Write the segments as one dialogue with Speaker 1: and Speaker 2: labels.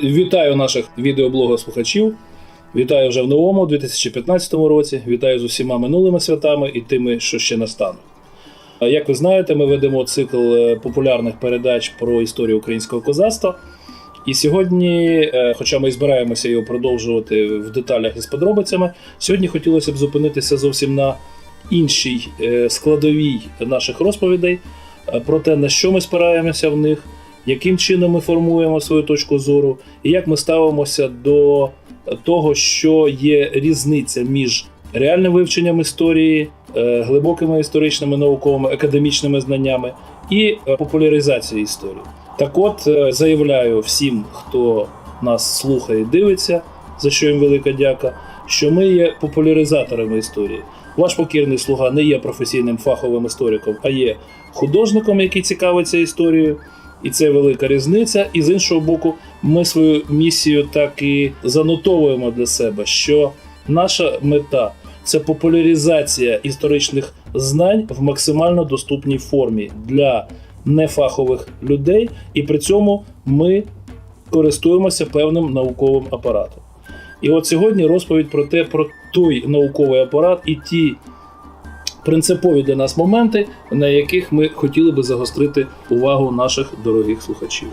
Speaker 1: Вітаю наших відеоблогослухачів. Вітаю вже в новому 2015 році. Вітаю з усіма минулими святами і тими, що ще настануть. Як ви знаєте, ми ведемо цикл е, популярних передач про історію українського козацтва. І сьогодні, е, хоча ми збираємося його продовжувати в деталях і з подробицями, сьогодні хотілося б зупинитися зовсім на іншій е, складовій наших розповідей про те, на що ми спираємося в них, яким чином ми формуємо свою точку зору, і як ми ставимося до того, що є різниця між реальним вивченням історії, е, глибокими історичними науковими, академічними знаннями і е, популяризацією історії. Так от е, заявляю всім, хто нас слухає і дивиться, за що їм велика дяка, що ми є популяризаторами історії. Ваш покірний слуга не є професійним фаховим істориком, а є художником, який цікавиться історією. І це велика різниця. І з іншого боку, ми свою місію так і занотовуємо для себе, що наша мета це популяризація історичних знань в максимально доступній формі для нефахових людей, і при цьому ми користуємося певним науковим апаратом. І от сьогодні розповідь про те, про той науковий апарат і ті принципові для нас моменти, на яких ми хотіли би загострити увагу наших дорогих слухачів.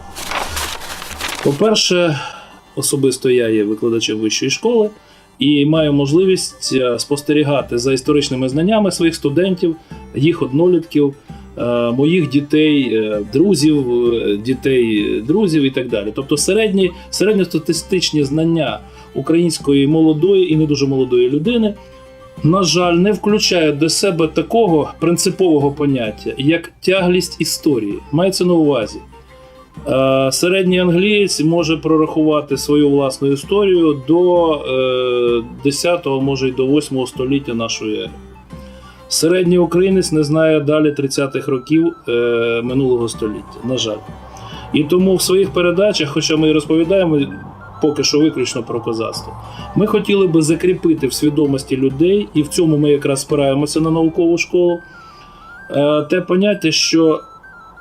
Speaker 1: По-перше, особисто я є викладачем вищої школи і маю можливість е, спостерігати за історичними знаннями своїх студентів, їх однолітків, е, моїх дітей, е, друзів, дітей, друзів і так далі. Тобто середні, середньостатистичні знання української молодої і не дуже молодої людини на жаль, не включає до себе такого принципового поняття, як тяглість історії. Мається на увазі. Е, Середній англієць може прорахувати свою власну історію до е, 10-го, може й до 8 століття нашої ери. Середній українець не знає далі 30-х років е, минулого століття, на жаль. І тому в своїх передачах, хоча ми і розповідаємо поки що виключно про козацтво, ми хотіли би закріпити в свідомості людей, і в цьому ми якраз спираємося на наукову школу. е, Те поняття, що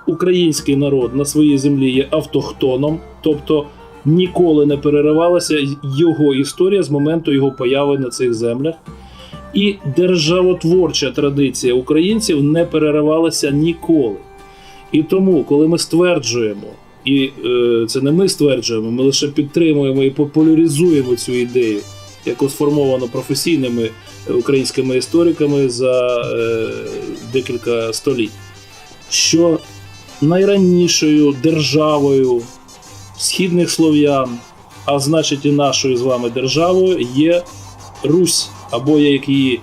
Speaker 1: український народ на своїй землі є автохтоном, тобто ніколи не переривалася його історія з моменту його появи на цих землях. І державотворча традиція українців не переривалася ніколи. І тому, коли ми стверджуємо, і е, це не ми стверджуємо, ми лише підтримуємо і популяризуємо цю ідею, яку сформовано професійними українськими істориками за е, декілька століть, що найранішою державою східних слов'ян, а значить і нашою з вами державою, є Русь, або як її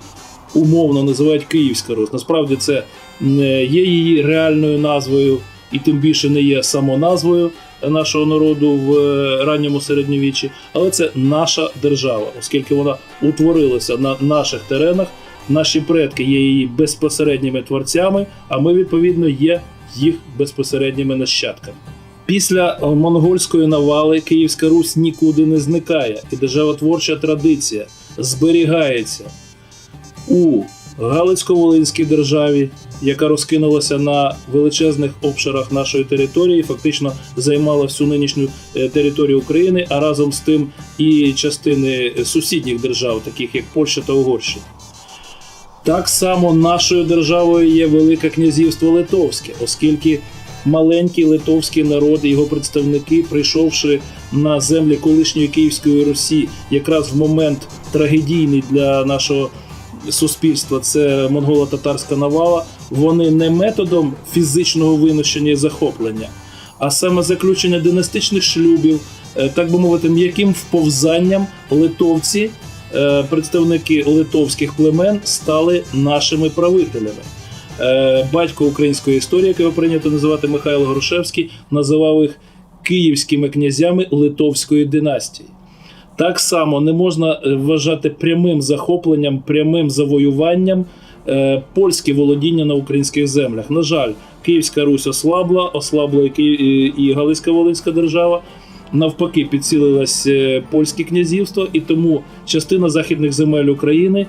Speaker 1: умовно називають Київська Русь. Насправді це не є її реальною назвою, і тим більше не є самоназвою нашого народу в е, ранньому середньовіччі, але це наша держава, оскільки вона утворилася на наших теренах. Наші предки є її безпосередніми творцями, а ми, відповідно, є їх безпосередніми нащадками. Після е, монгольської навали Київська Русь нікуди не зникає, і державотворча традиція зберігається у Галицько-Волинській державі, яка розкинулася на величезних обширах нашої території, фактично займала всю нинішню е, територію України, а разом з тим і частини сусідніх держав, таких як Польща та Угорщина. Так само нашою державою є Велике князівство Литовське, оскільки маленький литовський народ і його представники, прийшовши на землі колишньої Київської Русі, якраз в момент трагедійний для нашого суспільства, це монголо-татарська навала, вони не методом фізичного винищення і захоплення, а саме заключення династичних шлюбів, е, так би мовити, м'яким вповзанням литовці, е, представники литовських племен, стали нашими правителями. Е, Батько української історії, якого прийнято називати Михайло Грушевський, називав їх київськими князями Литовської династії. Так само не можна е, вважати прямим захопленням, прямим завоюванням е, польське володіння на українських землях. На жаль, Київська Русь ослабла, ослабла і, і, і Галицька Волинська держава. Навпаки, підсилилось е, польське князівство, і тому частина західних земель України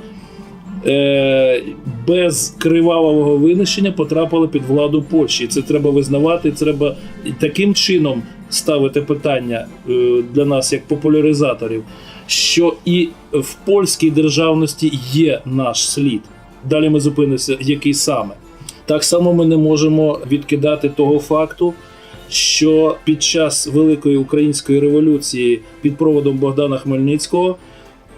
Speaker 1: е, без кривавого винищення потрапили під владу Польщі. Це треба визнавати. Треба таким чином ставите питання е, для нас як популяризаторів, що і в польській державності є наш слід. Далі ми зупинимося, який саме. Так само ми не можемо відкидати того факту, що під час Великої української революції під проводом Богдана Хмельницького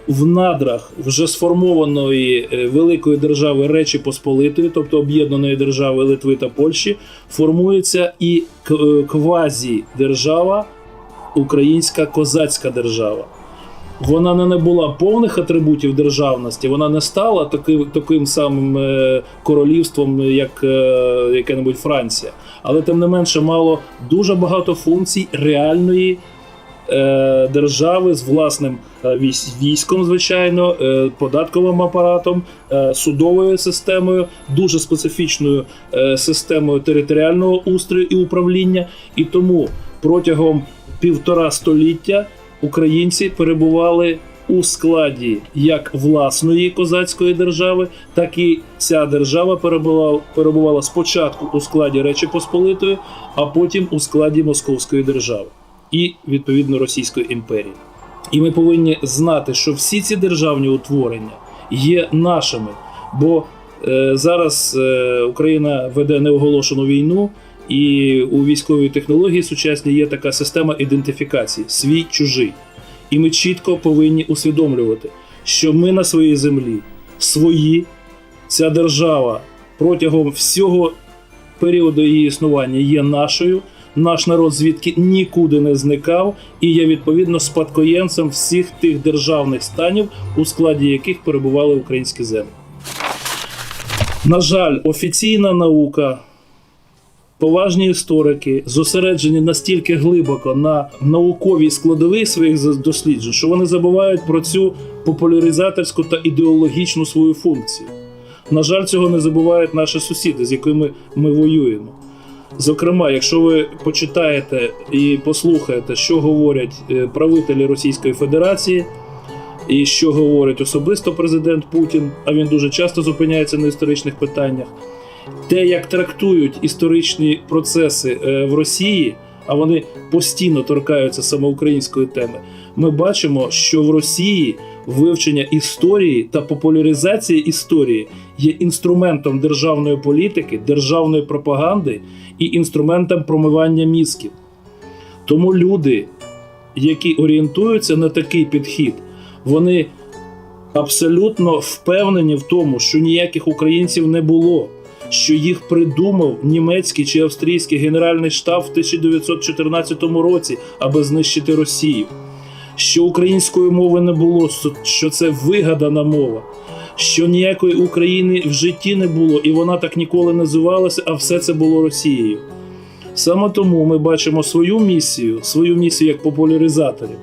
Speaker 1: в надрах вже сформованої е, великої держави Речі Посполитої, тобто об'єднаної держави Литви та Польщі, формується і е, квазі-держава, українська козацька держава. Вона не набула повних атрибутів державності, вона не стала таким, таким самим е, королівством, як яке-небудь Франція. Але тим не менше мало дуже багато функцій реальної держави з власним е, військ- військом, звичайно, е, податковим апаратом, е, судовою системою, дуже специфічною е, системою територіального устрою і управління. І тому протягом півтора століття українці перебували у складі як власної козацької держави, так і ця держава перебувала, перебувала спочатку у складі Речі Посполитої, а потім у складі Московської держави і відповідно Російської імперії. І ми повинні знати, що всі ці державні утворення є нашими, бо е, зараз е, Україна веде неоголошену війну, і у військовій технології сучасній є така система ідентифікації свій чужий. І ми чітко повинні усвідомлювати, що ми на своїй землі свої, ця держава протягом всього періоду її існування є нашою. Наш народ звідки нікуди не зникав, і є відповідно спадкоємцем всіх тих державних станів, у складі яких перебували українські землі. На жаль, офіційна наука, поважні історики зосереджені настільки глибоко на науковій складовій своїх досліджень, що вони забувають про цю популяризаторську та ідеологічну свою функцію. На жаль, цього не забувають наші сусіди, з якими ми воюємо. Зокрема, якщо ви почитаєте і послухаєте, що говорять е, правителі Російської Федерації, і що говорить особисто президент Путін, а він дуже часто зупиняється на історичних питаннях, те, як трактують історичні процеси е, в Росії, а вони постійно торкаються саме української теми, ми бачимо, що в Росії вивчення історії та популяризація історії є інструментом державної політики, державної пропаганди і інструментом промивання мізків. Тому люди, які орієнтуються на такий підхід, вони абсолютно впевнені в тому, що ніяких українців не було, що їх придумав німецький чи австрійський генеральний штаб в 1914 році, аби знищити Росію. Що української мови не було, що це вигадана мова, що ніякої України в житті не було, і вона так ніколи називалася, а все це було Росією. Саме тому ми бачимо свою місію, свою місію як популяризаторів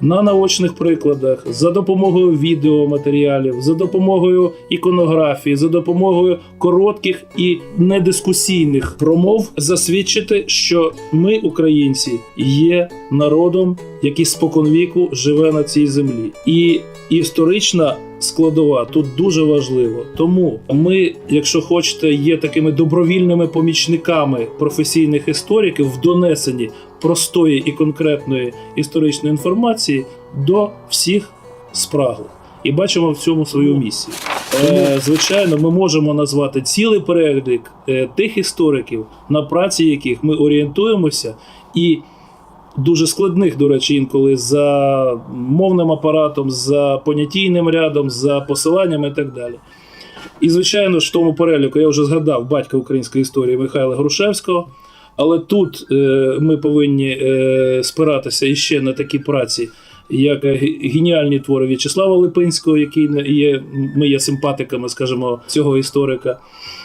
Speaker 1: на наочних прикладах, за допомогою відеоматеріалів, за допомогою іконографії, за допомогою коротких і недискусійних промов засвідчити, що ми, українці, є народом, який споконвіку живе на цій землі. І історична складова тут дуже важливо. Тому ми, якщо хочете, є такими добровільними помічниками професійних істориків в донесенні простої і конкретної історичної інформації до всіх спраглих. І бачимо в цьому свою місію. Е, звичайно, ми можемо назвати цілий перелік е, тих істориків, на праці яких ми орієнтуємося, і дуже складних, до речі, інколи за мовним апаратом, за понятійним рядом, за посиланнями і так далі. І, звичайно ж, в тому переліку я вже згадав батька української історії Михайла Грушевського. Але тут е, ми повинні е, спиратися іще на такі праці, як геніальні твори В'ячеслава Липинського, який є, ми є симпатиками, скажімо, цього історика.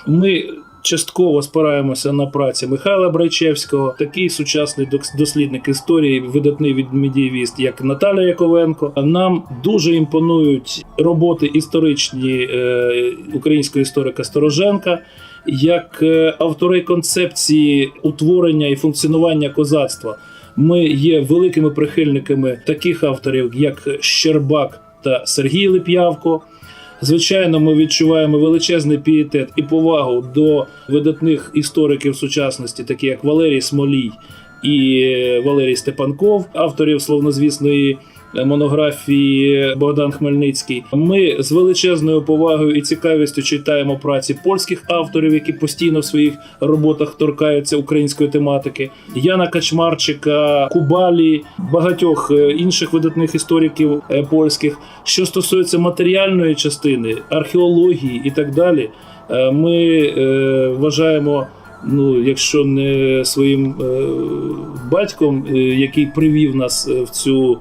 Speaker 1: Ми частково спираємося на праці Михайла Брайчевського, такий сучасний дослідник історії, видатний від медієвіст, як Наталя Яковенко. Нам дуже імпонують роботи історичні е, українського історика Стороженка як е, автори концепції утворення і функціонування козацтва. Ми є великими прихильниками таких авторів, як Щербак та Сергій Лип'явко. Звичайно, ми відчуваємо величезний пієтет і повагу до видатних істориків сучасності, такі як Валерій Смолій і Валерій Степанков, авторів словнозвісної монографії Богдан Хмельницький. Ми з величезною повагою і цікавістю читаємо праці польських авторів, які постійно в своїх роботах торкаються української тематики. Яна Качмарчика, Кубалі, багатьох е, інших видатних істориків е, польських. Що стосується матеріальної частини, археології і так далі, е, ми е, вважаємо. Ну, якщо не своїм е, батьком, е, який привів нас е, в цю е,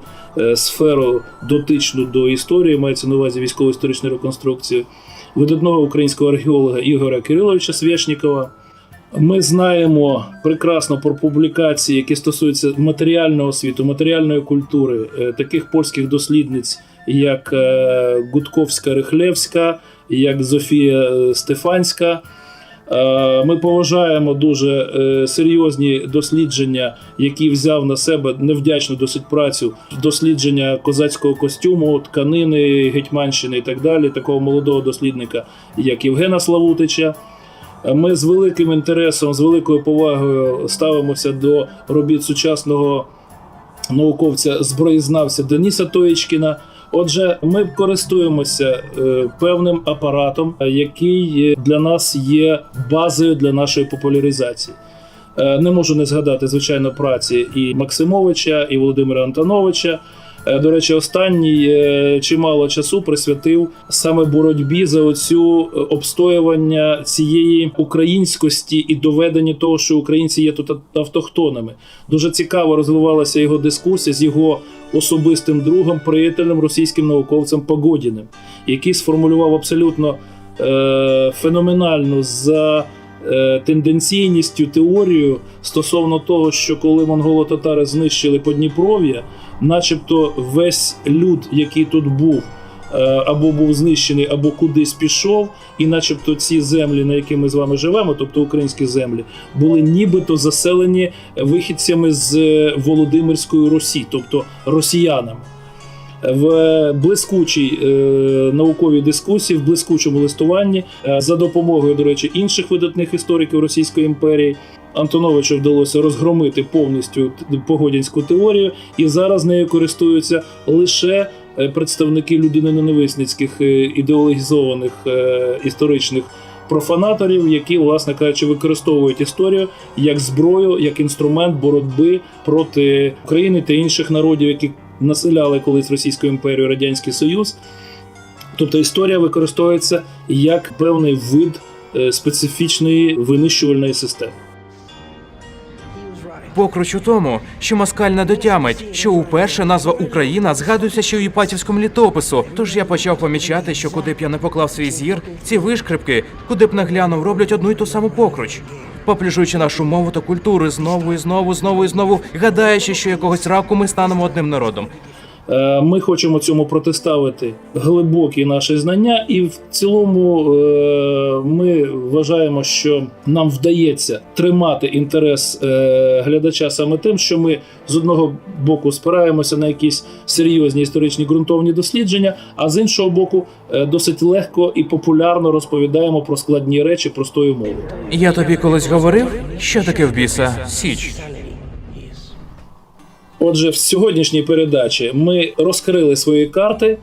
Speaker 1: сферу дотичну до історії, мається на увазі військово-історичну реконструкцію, видатного українського археолога Ігоря Кириловича Свєшнікова. Ми знаємо прекрасно про публікації, які стосуються матеріального світу, матеріальної культури, е, таких польських дослідниць, як е, Гудковська Рихлевська, як Зофія е, Стефанська. Е, Ми поважаємо дуже е, серйозні дослідження, які взяв на себе невдячну досить працю, дослідження козацького костюму, тканини, гетьманщини і так далі, такого молодого дослідника, як Євгена Славутича. Е, Ми з великим інтересом, з великою повагою ставимося до робіт сучасного науковця зброєзнавця Дениса Тоєчкіна. Отже, ми користуємося е, певним апаратом, е, який е, для нас є базою для нашої популяризації. Не можу не згадати, звичайно, праці і Максимовича, і Володимира Антоновича. Е, До речі, останній е, чимало часу присвятив саме боротьбі за оцю е, обстоювання цієї українськості і доведення того, що українці є тут автохтонами. Дуже цікаво розвивалася його дискусія з його особистим другом, приятелем, російським науковцем Погодіним, який сформулював абсолютно е, феноменальну за тенденційністю теорію стосовно того, що коли монголо-татари знищили Подніпров'я, начебто весь люд, який тут був, е, або був знищений, або кудись пішов, і начебто ці землі, на які ми з вами живемо, тобто українські землі, були нібито заселені вихідцями з е, Володимирської Русі, тобто росіянами. В блискучій е, науковій дискусії, в блискучому листуванні е, за допомогою, до речі, інших видатних істориків Російської імперії. Антоновичу вдалося розгромити повністю погодінську теорію, і зараз нею користуються лише е, представники людиноненависницьких е, ідеологізованих історичних профанаторів, які, власне кажучи, використовують історію як зброю, як інструмент боротьби проти України та інших народів, які населяли колись Російську імперію, Радянський Союз. Тобто історія використовується як певний вид е, специфічної винищувальної системи.
Speaker 2: Покруч у тому, що москаль не дотямить, що уперше назва Україна згадується ще у Іпатівському літопису. Тож я почав помічати, що куди б я не поклав свій зір, ці вишкрипки, куди б не глянув, роблять одну й ту саму покруч. Поплюжуючи нашу мову та культуру знову і знову, знову і знову, гадаючи, що якогось раку ми станемо одним народом.
Speaker 1: Е, Ми хочемо цьому протиставити глибокі наші знання, і в цілому е, ми вважаємо, що нам вдається тримати інтерес е, глядача саме тим, що ми з одного боку спираємося на якісь серйозні історичні ґрунтовні дослідження, а з іншого боку, досить легко і популярно розповідаємо про складні речі простою мовою.
Speaker 2: Я тобі колись говорив, що таке в біса Січ.
Speaker 1: Отже, в сьогоднішній передачі ми розкрили свої карти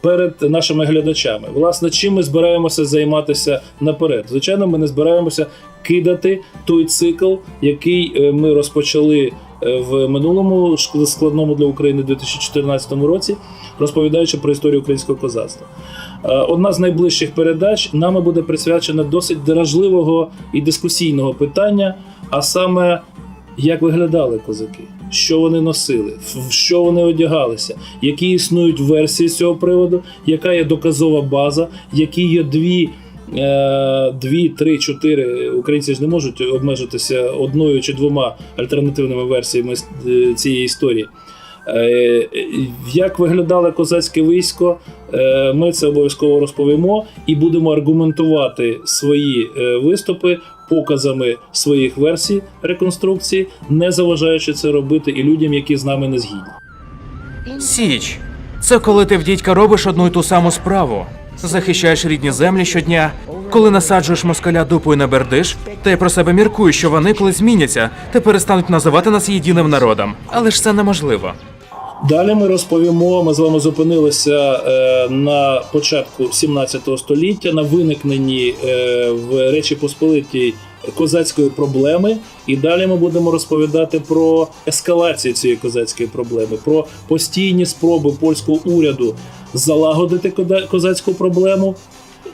Speaker 1: перед нашими глядачами. Власне, чим ми збираємося займатися наперед? Звичайно, ми не збираємося кидати той цикл, який е, ми розпочали е, в минулому складному для України 2014 році, розповідаючи про історію українського козацтва. Е, Одна з найближчих передач нами буде присвячена досить дражливого і дискусійного питання, а саме як виглядали козаки, що вони носили, в що вони одягалися, які існують версії з цього приводу, яка є доказова база, які є дві. е, Дві, три, чотири? Українці ж не можуть обмежитися одною чи двома альтернативними версіями е, цієї історії. Е, Як виглядало козацьке військо, е, ми це обов'язково розповімо і будемо аргументувати свої е, виступи показами своїх версій реконструкції, не заважаючи це робити і людям, які з нами не згідні.
Speaker 2: Січ. Це коли ти в дідька робиш одну й ту саму справу. Захищаєш рідні землі щодня, Коли насаджуєш москаля дупою на бердиш, ти про себе міркуєш, що вони колись зміняться та перестануть називати нас єдиним народом. Але ж це неможливо.
Speaker 1: Далі ми розповімо. Ми з вами зупинилися е, на початку 17 століття на виникненні е, в Речі Посполитій козацької проблеми. І далі ми будемо розповідати про ескалацію цієї козацької проблеми, про постійні спроби польського уряду залагодити козацьку проблему.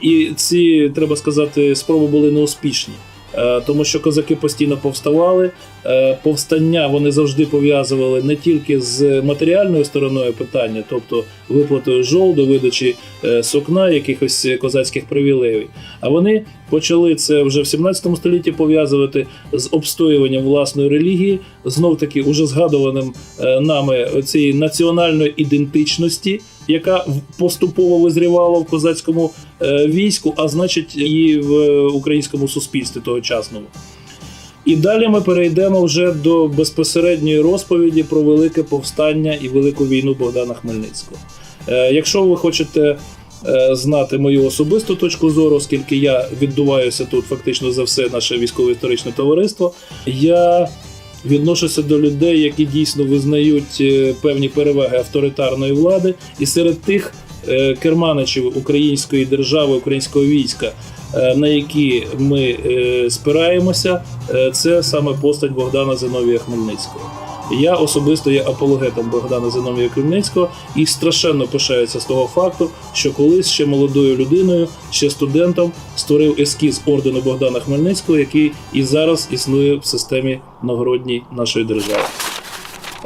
Speaker 1: І ці, треба сказати, спроби були неуспішні. Е, Тому що козаки постійно повставали. Е, Повстання вони завжди пов'язували не тільки з матеріальною стороною питання, тобто виплатою жолду, видачі е, сукна, якихось козацьких привілеїв. А вони почали це вже в 17 столітті пов'язувати з обстоюванням власної релігії, знов таки уже згадуваним нами цієї національної ідентичності, яка поступово визрівала в козацькому е, війську, а значить і в е, українському суспільстві тогочасному. І далі ми перейдемо вже до безпосередньої розповіді про велике повстання і велику війну Богдана Хмельницького. Е, Якщо ви хочете знати мою особисту точку зору, оскільки я віддуваюся тут фактично за все наше військово-історичне товариство, я відношуся до людей, які дійсно визнають е, певні переваги авторитарної влади, і серед тих е, керманичів української держави, українського війська, е, на які ми спираємося, це саме постать Богдана Зиновія Хмельницького. Я особисто є апологетом Богдана Зиновія Хмельницького і страшенно пишаюся з того факту, що колись ще молодою людиною, ще студентом створив ескіз ордену Богдана Хмельницького, який і зараз існує в системі нагородній нашої держави.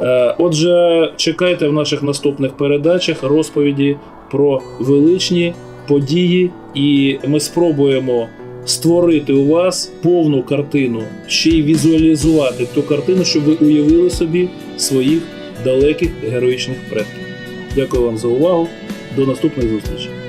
Speaker 1: Е, Отже, чекайте в наших наступних передачах розповіді про величні події, і ми спробуємо створити у вас повну картину, ще й візуалізувати ту картину, щоб ви уявили собі своїх далеких героїчних предків. Дякую вам за увагу. До наступних зустрічей.